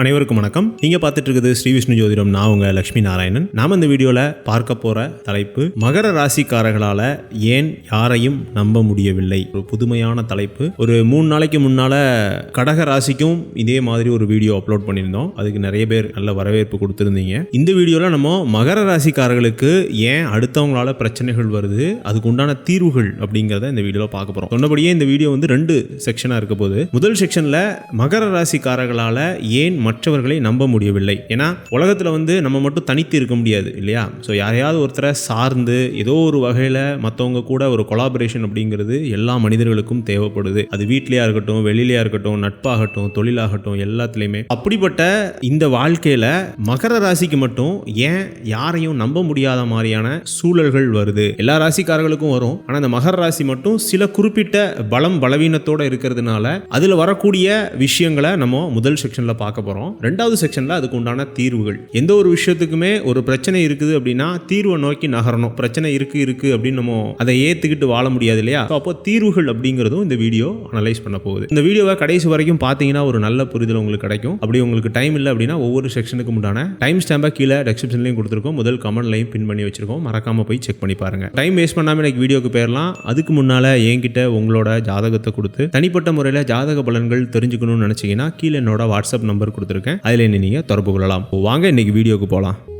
அனைவருக்கும் வணக்கம். நீங்க பார்த்துட்டு இருக்குது ஸ்ரீ விஷ்ணு ஜோதிடம். நான் உங்க லட்சுமி நாராயணன். நாம இந்த வீடியோல பார்க்க போற தலைப்பு மகர ராசிக்காரர்களால ஏன் யாரையும் நம்ப முடியவில்லை? ஒரு புதுமையான தலைப்பு. ஒரு மூணு நாளைக்கு முன்னால கடக ராசிக்கும் இதே மாதிரி ஒரு வீடியோ அப்லோட் பண்ணியிருந்தோம். அதுக்கு நிறைய பேர் நல்ல வரவேற்பு கொடுத்துருந்தீங்க. இந்த வீடியோல நம்ம மகர ராசிக்காரர்களுக்கு ஏன் அடுத்தவங்களால பிரச்சனைகள் வருது அதுக்கு உண்டான தீர்வுகள் அப்படிங்கிறத இந்த வீடியோல பார்க்க போறோம். சொன்னபடியே இந்த வீடியோ வந்து ரெண்டு செக்ஷனா இருக்க போகுது. முதல் செக்ஷன்ல மகர ராசிக்காரர்களால ஏன் மற்றவர்களை நம்ப முடியவில்லை. ஏன்னா உலகத்தில் வந்து நம்ம மட்டும் தனித்து இருக்க முடியாது இல்லையா? ஸோ யாரையாவது ஒருத்தரை சார்ந்து ஏதோ ஒரு வகையில் மற்றவங்க கூட ஒரு கொலாபரேஷன் அப்படிங்கிறது எல்லா மனிதர்களுக்கும் தேவைப்படுது. அது வீட்லேயா இருக்கட்டும் வெளியிலையா இருக்கட்டும் நட்பாகட்டும் தொழிலாகட்டும் எல்லாத்துலேயுமே. அப்படிப்பட்ட இந்த வாழ்க்கையில் மகர ராசிக்கு மட்டும் ஏன் யாரையும் நம்ப முடியாத மாதிரியான சூழல்கள் வருது? எல்லா ராசிக்காரர்களுக்கும் வரும். ஆனால் இந்த மகர ராசி மட்டும் சில குறிப்பிட்ட பலம் பலவீனத்தோடு இருக்கிறதுனால அதில் வரக்கூடிய விஷயங்களை நம்ம முதல் செக்ஷனில் பார்க்க போகிறோம் ரெண்டாவது செக்ஷனில் அதுக்கு உண்டான தீர்வுகள். எந்த ஒரு விஷயத்துக்குமே ஒரு பிரச்சனை இருக்குது அப்படின்னா தீர்வை நோக்கி நகரணும். பிரச்சனை இருக்கு இருக்கு அப்படின்னு நம்ம அதை ஏற்றுக்கிட்டு வாழ முடியாது இல்லையா? அப்போ தீர்வுகள் அப்படிங்கிறதும் இந்த வீடியோ அனலைஸ் பண்ண போகுது. இந்த வீடியோவை கடைசி வரைக்கும் பார்த்தீங்கன்னா ஒரு நல்ல புரிதல் உங்களுக்கு கிடைக்கும். அப்படி உங்களுக்கு டைம் இல்லை அப்படின்னா ஒவ்வொரு செக்ஷனுக்கு உண்டான டைம் ஸ்டாம்பை கீழே டெஸ்கிரிப்ஷன்லையும் கொடுத்துருக்கோம். முதல் கமெண்ட்லையும் பின் பண்ணி வச்சிருக்கோம். மறக்காம போய் செக் பண்ணி பாருங்க. டைம் வேஸ்ட் பண்ணாம எனக்கு வீடியோக்கு போயிடலாம் அதுக்கு முன்னால என்கிட்ட உங்களோட ஜாதகத்தை கொடுத்து தனிப்பட்ட முறையில் ஜாதக பலன்கள் தெரிஞ்சுக்கணும்னு நினச்சிங்கன்னா கீழே என்னோட வாட்ஸ்அப் நம்பர் கொடுத்துருக்கேன். அதில் என்ன நீங்க தொடர்பு கொள்ளலாம். வாங்க இன்னைக்கு வீடியோக்கு போகலாம்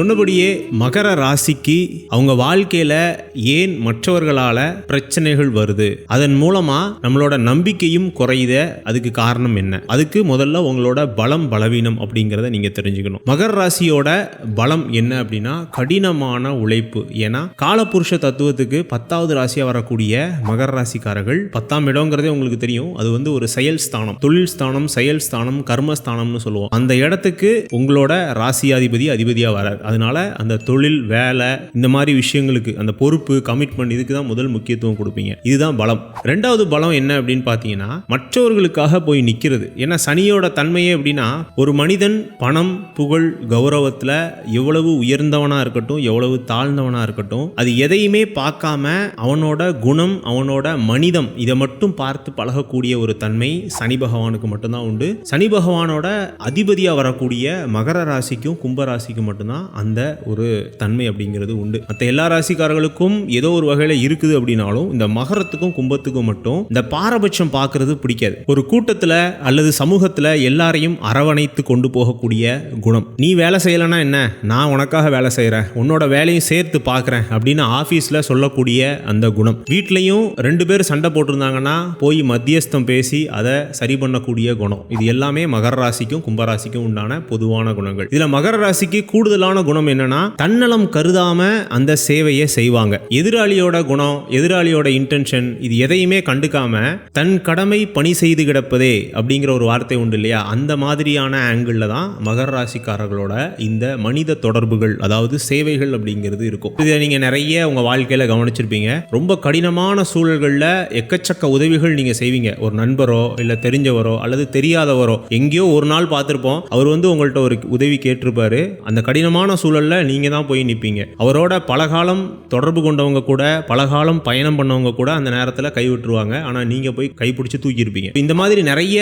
சொன்னபடியே மகர ராசிக்கு அவங்க வாழ்க்கையில ஏன் மற்றவர்களால பிரச்சனைகள் வருது? அதன் மூலமா நம்மளோட நம்பிக்கையும் குறையுத. அதுக்கு காரணம் என்ன? அதுக்கு முதல்ல உங்களோட பலம் பலவீனம் அப்படிங்கிறத நீங்க தெரிஞ்சுக்கணும். மகர ராசியோட பலம் என்ன அப்படின்னா கடினமான உழைப்பு. ஏன்னா காலபுருஷ தத்துவத்துக்கு பத்தாவது ராசியா வரக்கூடிய மகர ராசிக்காரர்கள் பத்தாம் இடங்கிறதே உங்களுக்கு தெரியும். அது வந்து ஒரு செயல் ஸ்தானம். தொழில் ஸ்தானம் செயல் ஸ்தானம் கர்மஸ்தானம்னு சொல்லுவோம். அந்த இடத்துக்கு உங்களோட ராசியாதிபதி அதிபதியா வரார் அதனால அந்த தொழில் வேலை இந்த மாதிரி விஷயங்களுக்கு அந்த பொறுப்பு கமிட்மெண்ட் இதுக்கு தான் முதல் முக்கியத்துவம் கொடுப்பீங்க. இதுதான் பலம். ரெண்டாவது பலம் என்ன அப்படின்னு பார்த்தீங்கன்னா மற்றவர்களுக்காக போய் நிற்கிறது ஏன்னா சனியோட தன்மையே எப்படின்னா ஒரு மனிதன் பணம் புகழ் கௌரவத்தில் எவ்வளவு உயர்ந்தவனாக இருக்கட்டும் எவ்வளவு தாழ்ந்தவனாக இருக்கட்டும் அது எதையுமே பார்க்காம அவனோட குணம் அவனோட மனிதம் இதை மட்டும் பார்த்து பழகக்கூடிய ஒரு தன்மை சனி பகவானுக்கு மட்டும்தான் உண்டு. சனி பகவானோட அதிபதியாக வரக்கூடிய மகர ராசிக்கும் கும்ப ராசிக்கும் மட்டும்தான் அந்த ஒரு தன்மை அப்படிங்கிறது உண்டு. மற்ற எல்லா ராசிக்காரர்களுக்கும் ஏதோ ஒரு வகையில் இருக்குது அப்படின்னாலும் இந்த மகரத்துக்கும் கும்பத்துக்கும் மட்டும் இந்த பாரபட்சம் பார்க்கறது பிடிக்காது. ஒரு கூட்டத்தில் அல்லது சமூகத்தில் எல்லாரையும் அரவணைத்து கொண்டு போகக்கூடிய குணம். நீ வேலை செய்யலைன்னா என்ன? நான் உனக்காக வேலை செய்கிறேன் உன்னோட வேலையும் சேர்த்து பார்க்குறேன் அப்படின்னு ஆஃபீஸில் சொல்லக்கூடிய அந்த குணம். வீட்லேயும் ரெண்டு பேர் சண்டை போட்டிருந்தாங்கன்னா போய் மத்தியஸ்தம் பேசி அதை சரி பண்ணக்கூடிய குணம். இது எல்லாமே மகர ராசிக்கும் கும்பராசிக்கும் உண்டான பொதுவான குணங்கள். இதில் மகர ராசிக்கு கூடுதலான குணம் என்னன்னா தன்னலம் கருதாம அந்த சேவையை செய்வாங்க. எதிராளியோட குணம் எதிராளியோட இன்டென்ஷன் இது எதையுமே கண்டுக்காம தன் கடமை பணி செய்து கிடப்பதே அப்படிங்கிற ஒரு வார்த்தை உண்டு இல்லையா? அந்த மாதிரியான ஆங்கிள் தான் மகர ராசிக்காரர்களோட இந்த மனித தொடர்புகள் அதாவது சேவைகள் அப்படிங்கிறது இருக்கும். இதை நீங்க நிறைய உங்கள் வாழ்க்கையில கவனிச்சிருப்பீங்க. ரொம்ப கடினமான சூழல்களில் எக்கச்சக்க உதவிகள் நீங்க செய்வீங்க. ஒரு நண்பரோ இல்லை தெரிஞ்சவரோ அல்லது தெரியாதவரோ. எங்கேயோ ஒரு நாள் பார்த்துருப்போம். அவர் வந்து உங்கள்கிட்ட ஒரு உதவி கேட்டிருப்பாரு. அந்த கடினமான சூழலில் நீங்க தான் போய் நிற்பீங்க அவரோட பலகாலம் தொடர்பு கொண்டவங்க கூட பலகாலம் பயணம் பண்ணவங்க கூட அந்த நேரத்தில் கை விட்டுருவாங்க. ஆனால் நீங்க போய் கைப்பிடிச்சு தூக்கியிருப்பீங்க இந்த மாதிரி நிறைய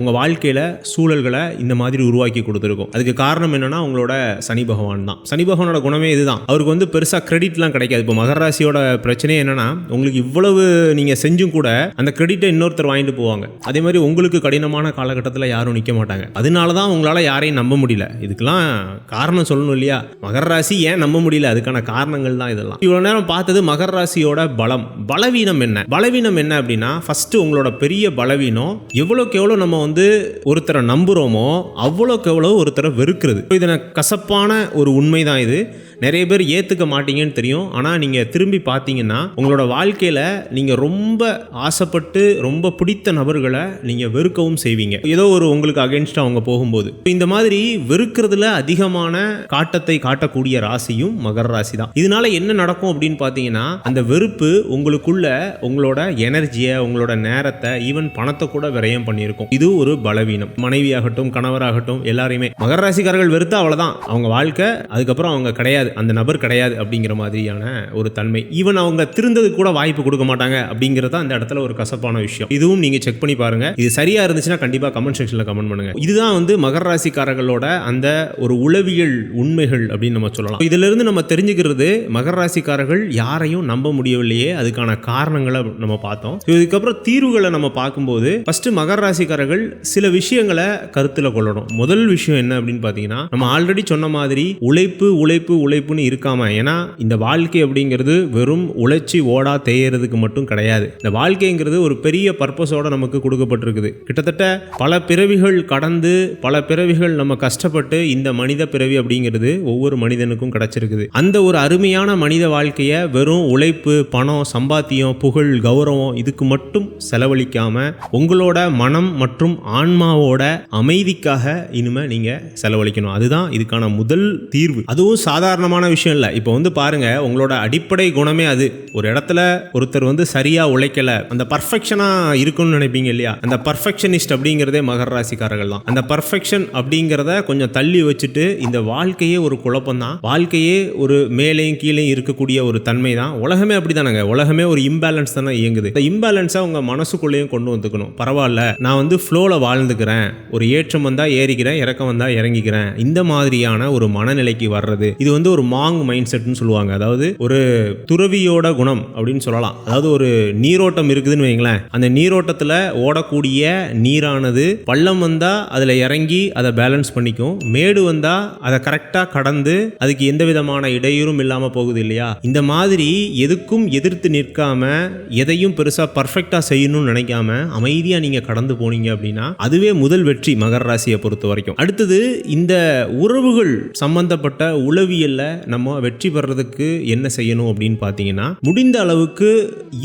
உங்கள் வாழ்க்கையில் சூழல்களை இந்த மாதிரி உருவாக்கி கொடுத்துருக்கும். அதுக்கு காரணம் என்னென்னா உங்களோட சனி பகவான் தான். சனி பகவானோட குணமே இதுதான். அவருக்கு வந்து பெருசாக கிரெடிட்லாம் கிடைக்காது. இப்போ மகராசியோட பிரச்சனை என்னன்னா உங்களுக்கு இவ்வளவு நீங்க செஞ்சும் கூட அந்த கிரெடிட்டை இன்னொருத்தர் வாங்கிட்டு போவாங்க. அதே மாதிரி உங்களுக்கு கடினமான காலகட்டத்தில் யாரும் நிற்க மாட்டாங்க. அதனால தான் உங்களால் யாரையும் நம்ப முடியல. இதுக்கெல்லாம் காரணம் சொல்லணும் இல்லையா? மகர ராசி ஏன் நம்ப முடியல? அதுக்கான காரணங்கள் தான் இதெல்லாம். இவ்வளோ நேரம் பார்த்தது மகர ராசியோட பலம். பலவீனம் என்ன? பலவீனம் என்ன அப்படின்னா ஃபர்ஸ்ட் உங்களோட பெரிய பலவீனம் எவ்வளோக்கு எவ்வளோ நம்ம வந்து ஒருத்தரை நம்புகிறோமோ அவ்வளோக்கு எவ்வளோ ஒருத்தரை வெறுக்கிறது. இதனை கசப்பான ஒரு உண்மை தான் இது. நிறைய பேர் ஏற்றுக்க மாட்டீங்கன்னு தெரியும். ஆனால் நீங்கள் திரும்பி பார்த்தீங்கன்னா உங்களோட வாழ்க்கையில் நீங்கள் ரொம்ப ஆசைப்பட்டு ரொம்ப பிடித்த நபர்களை நீங்கள் வெறுக்கவும் செய்வீங்க. ஏதோ ஒரு உங்களுக்கு அகேன்ஸ்டாக அவங்க போகும்போது. இந்த மாதிரி வெறுக்கிறதுல அதிகமான காட்டத்தை காட்டக்கூடிய ராசியும் மகர ராசி தான் இதனால என்ன நடக்கும் அப்படின்னு பார்த்தீங்கன்னா அந்த வெறுப்பு உங்களுக்குள்ள உங்களோட எனர்ஜியை உங்களோட நேரத்தை ஈவன் பணத்தை கூட விரயம் பண்ணியிருக்கும். இது ஒரு பலவீனம். மனைவியாகட்டும் கணவராகட்டும் எல்லாரையுமே. மகர ராசிக்காரர்கள் வெறுத்தா அவ்வளோதான் அவங்க வாழ்க்கை அதுக்கப்புறம் அவங்க கிடையாது. அந்த நபர் கிடையாது அப்படிங்கிற மாதிரியான ஒரு தன்மை. ஈவன் அவங்க திருந்தது கூட வாய்ப்பு கொடுக்க மாட்டாங்க அப்படிங்கிறது அந்த இடத்துல ஒரு கசப்பான விஷயம். இதுவும் நீங்க செக் பண்ணி பாருங்க. இது சரியா இருந்துச்சுன்னா கண்டிப்பா கமெண்ட் செக்ஷன்ல கமெண்ட் பண்ணுங்க. இதுதான் வந்து மகர ராசிக்காரர்களோட அந்த ஒரு உளவியல் உண்மைகள் அப்படின்னு நம்ம சொல்லலாம். இதுல இருந்து நம்ம தெரிஞ்சுக்கிறது மகர ராசிக்காரர்கள் யாரையும் நம்ப முடியவில்லையே. அதுக்கான காரணங்களை நம்ம பார்த்தோம். இதுக்கப்புறம் தீர்வுகளை நம்ம பார்க்கும்போது ஃபர்ஸ்ட் மகர ராசிக்காரர்கள் சில விஷயங்களை கருத்துல கொள்ளணும். முதல் விஷயம் என்ன அப்படின்னு பார்த்தீங்கன்னா நம்ம ஆல்ரெடி சொன்ன மாதிரி உழைப்பு உழைப்பு உழைப்புன்னு இருக்காம ஏன்னா இந்த வாழ்க்கை அப்படிங்கிறது வெறும் உழைச்சி ஓடா தேயறதுக்கு மட்டும் கிடையாது. இந்த வாழ்க்கைங்கிறது ஒரு பெரிய பர்பஸோட நமக்கு கொடுக்கப்பட்டிருக்குது. கிட்டத்தட்ட பல பிறவிகள் கடந்து பல பிறவிகள் நம்ம கஷ்டப்பட்டு இந்த மனித பிறவி அப்படிங்கிறது ஒவ்வொரு மனிதனுக்கும் கிடைச்சிருக்குது. அந்த ஒரு அருமையான மனித வாழ்க்கையை வெறும் உழைப்பு பணம் சம்பாத்தியம் புகழ் கௌரவம் இதுக்கு மட்டும் செலவழிக்காம உங்களோட மனம் மற்றும் ஆன்மாவோட அமைதிக்காக இனிமே நீங்க செலவழிக்கணும். அதுதான் இதுக்கான முதல் தீர்வு. அதுவும் சாதாரண சாதாரணமான விஷயம் இல்லை. இப்போ வந்து பாருங்க உங்களோட அடிப்படை குணமே அது. ஒரு இடத்துல ஒருத்தர் வந்து சரியா உழைக்கல அந்த பர்ஃபெக்ஷனா இருக்கும்னு நினைப்பீங்க இல்லையா? அந்த பர்ஃபெக்ஷனிஸ்ட் அப்படிங்கிறதே மகர ராசிக்காரர்கள் தான். அந்த பர்ஃபெக்ஷன் அப்படிங்கிறத கொஞ்சம் தள்ளி வச்சுட்டு இந்த வாழ்க்கையே ஒரு குழப்பம் தான். வாழ்க்கையே ஒரு மேலேயும் கீழேயும் இருக்கக்கூடிய ஒரு தன்மை தான். உலகமே அப்படிதானங்க உலகமே ஒரு இம்பேலன்ஸ் தானே இயங்குது. இந்த இம்பேலன்ஸை உங்க மனசுக்குள்ளேயும் கொண்டு வந்துக்கணும். பரவாயில்ல நான் வந்து ஃப்ளோவில் வாழ்ந்துக்கிறேன். ஒரு ஏற்றம் வந்தால் ஏறிக்கிறேன் இறக்கம் வந்தால் இறங்கிக்கிறேன். இந்த மாதிரியான ஒரு மனநிலைக்கு வர்றது. இது வந்து ஒரு மாங் மைண்ட் செட்னு சொல்லுவாங்க. அதாவது ஒரு துறவியோட குணம் அப்படின்னு சொல்லலாம். அதாவது ஒரு நீரோட்டம் இருக்குதுன்னு வைங்களேன் அந்த நீரோட்டத்தில் ஓடக்கூடிய நீரானது பள்ளம் வந்தால் அதில் இறங்கி அதை பேலன்ஸ் பண்ணிக்கும். மேடு வந்தால் அதை கரெக்டாக கடந்து அதுக்கு எந்த விதமான இடையூறும் இல்லாமல் போகுது இல்லையா? இந்த மாதிரி எதுக்கும் எதிர்த்து நிற்காம எதையும் பெருசாக பர்ஃபெக்டாக செய்யணும்னு நினைக்காம அமைதியாக நீங்கள் கடந்து போனீங்க அப்படின்னா அதுவே முதல் வெற்றி மகர ராசியை பொறுத்த வரைக்கும். அடுத்தது இந்த உறவுகள் சம்பந்தப்பட்ட உளவியல்ல நம்ம வெற்றி பெறதுக்கு என்ன செய்யணும் அப்படின்னு பார்த்தீங்கன்னா முடிந்த அளவுக்கு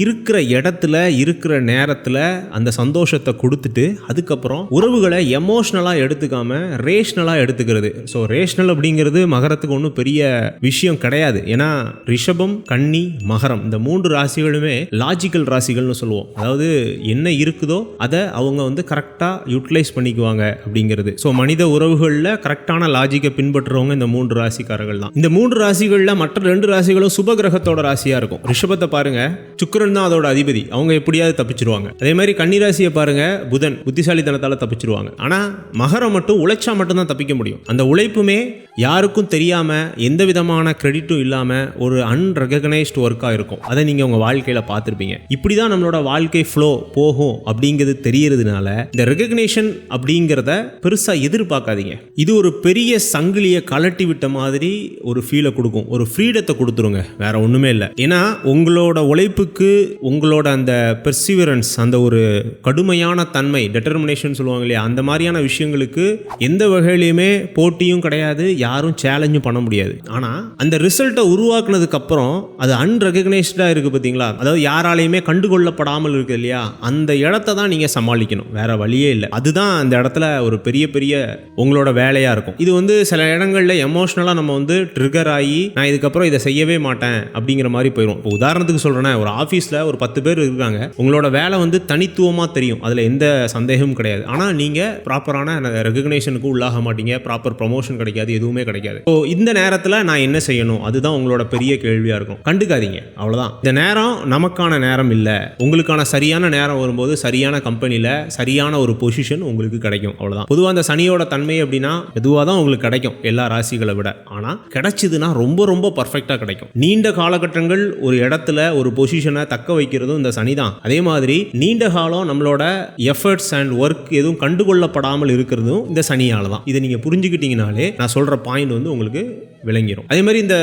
இருக்கிற இடத்துல இருக்கிற நேரத்தில் அந்த சந்தோஷத்தை கொடுத்துட்டு அதுக்கப்புறம் உறவுகளை எமோஷ்னலாக எடுத்துக்காம ரேஷ்னலாக எடுத்துக்கிறது. ஸோ ரேஷ்னல் அப்படிங்கிறது மகரத்துக்கு ஒன்றும் பெரிய விஷயம் கிடையாது. ஏன்னா ரிஷபம் கன்னி மகரம் இந்த மூன்று ராசிகளுமே லாஜிக்கல் ராசிகள்னு சொல்லுவோம். அதாவது என்ன இருக்குதோ அதை அவங்க வந்து கரெக்டாக யூட்டிலைஸ் பண்ணிக்குவாங்க அப்படிங்கிறது. ஸோ மனித உறவுகளில் கரெக்டான லாஜிக்கை பின்பற்றுறவங்க இந்த மூன்று ராசிக்காரர்கள் தான். இந்த மூன்று ராசிகளில் மற்ற ரெண்டு ராசிகளும் சுப கிரகத்தோட ராசியாக இருக்கும். ரிஷபத்தை பாருங்க சுக்கரன் தான் அதோட அதிபதி. அவங்க எப்படியாவது தப்பிச்சிருவாங்க. அதே மாதிரி கன்னிராசியை பாருங்க புதன் புத்திசாலித்தனத்தால் தப்பிச்சிருவாங்க. ஆனால் மகரம் மட்டும் உழைச்சா மட்டும்தான் தப்பிக்க முடியும். அந்த உழைப்புமே யாருக்கும் தெரியாமல் எந்த விதமான கிரெடிட்டும் இல்லாமல் ஒரு அன்ரெகனைஸ்டு ஒர்க்காக இருக்கும். அதை நீங்கள் உங்கள் வாழ்க்கையில் பார்த்துருப்பீங்க. இப்படி தான் நம்மளோட வாழ்க்கை ஃப்ளோ போகும் அப்படிங்கிறது தெரியறதுனால இந்த ரெகக்னேஷன் அப்படிங்கிறத பெருசாக எதிர்பார்க்காதீங்க. இது ஒரு பெரிய சங்கிலியை கலட்டி விட்ட மாதிரி ஒரு ஃபீலை கொடுக்கும். ஒரு ஃப்ரீடத்தை கொடுத்துருங்க. வேற ஒன்றுமே இல்லை. ஏன்னா உங்களோட உழைப்புக்கு உங்களோட அந்த பெர்சிவரன்ஸ் அந்த ஒரு கடுமையான தன்மை டெட்டர்மினேஷன் சொல்லுவாங்க இல்லையா? அந்த மாதிரியான விஷயங்களுக்கு எந்த வகையிலையுமே போட்டியும் கிடையாது. யாரும் சேலஞ்சும் பண்ண முடியாது. ஆனால் அந்த ரிசல்ட்டை உருவாக்குனதுக்கு அப்புறம் அது அன்ரெகனைஸ்டாக இருக்குது பார்த்தீங்களா அதாவது யாராலையுமே கண்டுகொள்ளப்படாமல் இருக்கு இல்லையா? அந்த இடத்த தான் நீங்கள் சமாளிக்கணும். வேற வழியே இல்லை. அதுதான் அந்த இடத்துல ஒரு பெரிய பெரிய உங்களோட வேலையாக இருக்கும். இது வந்து சில இடங்களில் எமோஷ்னலாக நம்ம வந்து ட்ரிகர் ஆகி நான் இதுக்கப்புறம் இதை செய்யவே மாட்டேன் அப்படிங்கிற மாதிரி போயிடும் இப்போ உதாரணத்துக்கு சொல்கிறேன்னா ஒரு ஆஃபீஸில் ஒரு பத்து பேர் இருக்காங்க. உங்களோட வேலை வந்து தனித்துவமாக தெரியும். அதில் எந்த சந்தேகமும் கிடையாது. ஆனால் நீங்கள் ப்ராப்பரான ரெகக்னேஷனுக்கு உள்ளாக மாட்டீங்க. ப்ராப்பர் ப்ரமோஷன் கிடைக்காது எதுவுமே கிடைக்காது. ஸோ இந்த நேரத்தில் நான் என்ன செய்யணும்? அதுதான் உங்களோட பெரிய கேள்வியாக இருக்கும். கண்டுக்காதீங்க. அவ்வளோதான் இந்த நேரம் நமக்கான நேரம் இல்லை. உங்களுக்கான சரியான நேரம் வரும்போது சரியான கம்பெனியில் சரியான ஒரு பொசிஷன் உங்களுக்கு கிடைக்கும். அவ்வளோதான் பொதுவாக அந்த சனியோட தன்மை அப்படின்னா மெதுவாக தான் உங்களுக்கு கிடைக்கும் எல்லா ராசிகளை விட. ஆனால் கிடைச்சதுன்னா ரொம்ப ரொம்ப பர்ஃபெக்டாக கிடைக்கும். நீண்ட காலகட்டங்கள் ஒரு இடத்துல ஒரு பொசிஷனை தக்க வைக்கிறதும் இந்த சனி தான். அதே மாதிரி நீண்ட காலம் நம்மளோட எஃபர்ட்ஸ் அண்ட் ஒர்க் எதுவும் கண்டுகொள்ளப்படாமல் இருக்கிறதும் இந்த சனியால் தான். இதை நீங்கள் புரிஞ்சுக்கிட்டீங்கனாலே நான் சொல்கிற பாயிண்ட் வந்து உங்களுக்கு விளங்கிரும். அதே மாதிரி இந்த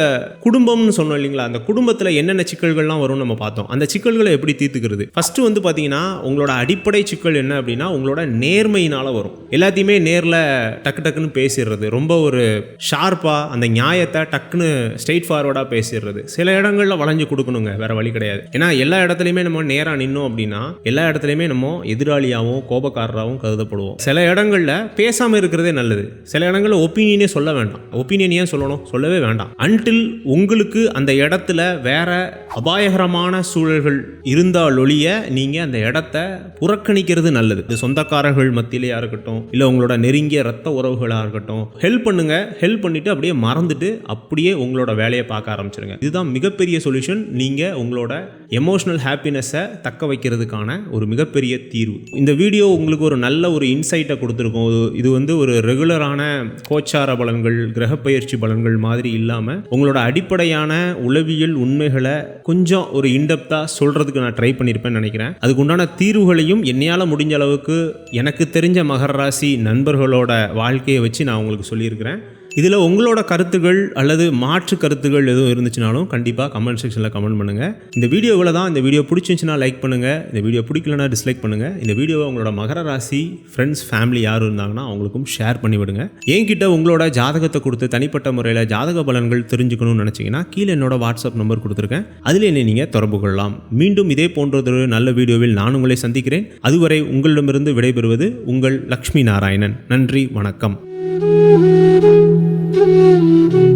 குடும்பம்னு சொன்னோம் இல்லைங்களா அந்த குடும்பத்தில் என்னென்ன சிக்கல்கள்லாம் வரும்னு நம்ம பார்த்தோம். அந்த சிக்கல்களை எப்படி தீர்த்துக்கிறது? ஃபர்ஸ்ட் வந்து பார்த்தீங்கன்னா உங்களோட அடிப்படை சிக்கல் என்ன அப்படின்னா உங்களோட நேர்மையினால வரும். எல்லாத்தையுமே நேரில் டக்கு டக்குன்னு பேசிடுறது. ரொம்ப ஒரு ஷார்ப்பாக அந்த நியாயத்தை டக்குன்னு ஸ்ட்ரெயிட் ஃபார்வர்டாக பேசிடுறது. சில இடங்களில் வளைஞ்சு கொடுக்கணுங்க வேற வழி கிடையாது. ஏன்னா எல்லா இடத்துலையுமே நம்ம நேராக நின்னோம் அப்படின்னா எல்லா இடத்துலையுமே நம்ம எதிராளியாகவும் கோபக்காரராகவும் கருதப்படுவோம். சில இடங்களில் பேசாமல் இருக்கிறதே நல்லது. சில இடங்களில் ஒப்பீனியனே சொல்ல வேண்டாம். ஒப்பீனியன் ஏன் சொல்லணும்? சொல்லவே வேண்டாம். அன்டில் உங்களுக்கு அந்த இடத்துல வேற அபாயகரமான சூழல்கள் இருந்தால் ஒழிய நீங்கள் அந்த இடத்த புறக்கணிக்கிறது நல்லது. இது சொந்தக்காரர்கள் மத்தியிலேயா இருக்கட்டும் இல்லை உங்களோட நெருங்கிய ரத்த உறவுகளாக இருக்கட்டும் ஹெல்ப் பண்ணுங்க. ஹெல்ப் பண்ணிட்டு அப்படியே மறந்துட்டு அப்படியே உங்களோட வேலையை பார்க்க ஆரம்பிச்சிருங்க. இதுதான் மிகப்பெரிய சொல்யூஷன் நீங்கள் உங்களோட எமோஷனல் ஹாப்பினஸை தக்க வைக்கிறதுக்கான ஒரு மிகப்பெரிய தீர்வு. இந்த வீடியோ உங்களுக்கு ஒரு நல்ல ஒரு இன்சைட்டை கொடுத்துருக்கும். இது- வந்து ஒரு ரெகுலரான கோச்சார பலன்கள் கிரகப்பெயர்ச்சி பலன்கள் மாதிரி இல்லாமல் உங்களோட அடிப்படையான உளவியல் உண்மைகளை கொஞ்சம் ஒரு இன்டெப்த்தாக சொல்கிறதுக்கு நான் ட்ரை பண்ணியிருப்பேன்னு நினைக்கிறேன். அதுக்கு உண்டான தீர்வுகளையும் என்னையால் முடிஞ்ச அளவுக்கு எனக்கு தெரிஞ்ச மகர ராசி நண்பர்களோட வாழ்க்கையை வச்சு நான் உங்களுக்கு சொல்லியிருக்கிறேன். இதில் உங்களோட கருத்துகள் அல்லது மாற்று கருத்துகள் எதுவும் இருந்துச்சுனாலும் கண்டிப்பாக கமெண்ட் செக்ஷனில் கமெண்ட் பண்ணுங்கள் இந்த வீடியோவில் தான். இந்த வீடியோ பிடிச்சிருந்துச்சுன்னா லைக் பண்ணுங்கள் இந்த வீடியோ பிடிக்கலனா டிஸ்லைக் பண்ணுங்கள் இந்த வீடியோவை உங்களோட மகர ராசி ஃப்ரெண்ட்ஸ் ஃபேமிலி யார் இருந்தாங்கன்னா அவங்களுக்கும் ஷேர் பண்ணிவிடுங்க என்கிட்ட உங்களோட ஜாதகத்தை கொடுத்து தனிப்பட்ட முறையில் ஜாதக பலன்கள் தெரிஞ்சுக்கணும்னு நினச்சிங்கன்னா கீழே என்னோட வாட்ஸ்அப் நம்பர் கொடுத்துருக்கேன். அதில் என்னை நீங்கள் தொடர்பு கொள்ளலாம். மீண்டும் இதே போன்றதொரு நல்ல வீடியோவில் நான் உங்களை சந்திக்கிறேன். அதுவரை உங்களிடமிருந்து விடைபெறுவது உங்கள் லக்ஷ்மி நாராயணன். நன்றி வணக்கம். Thank you.